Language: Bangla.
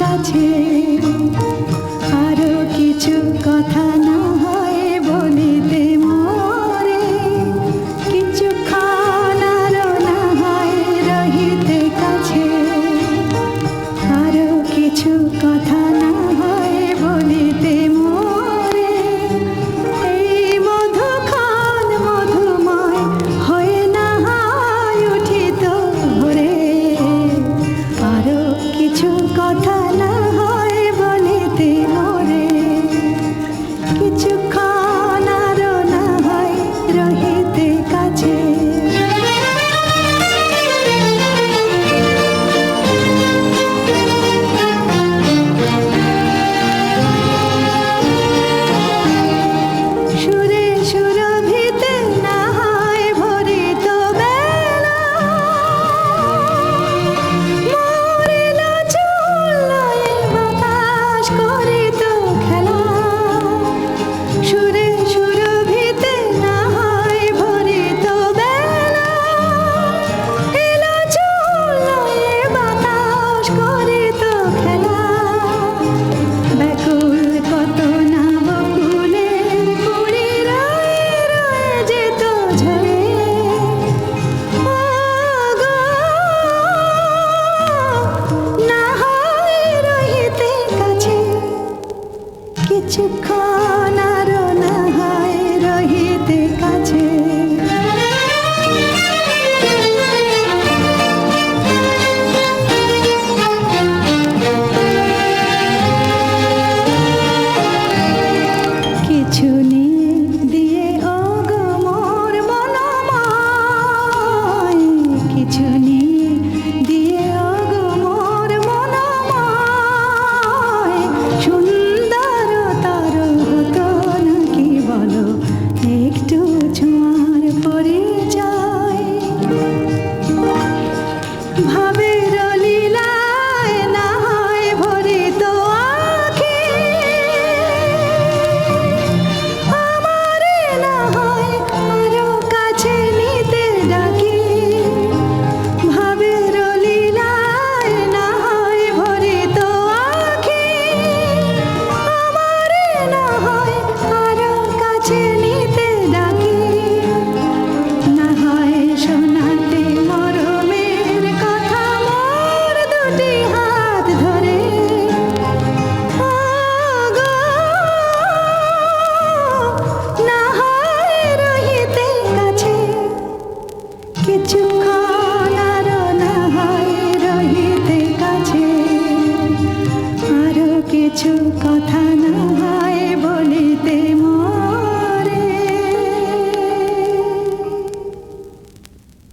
কাছে। আরও কিছু কথা কিছু কথা কিছুক্ষণ ভাবে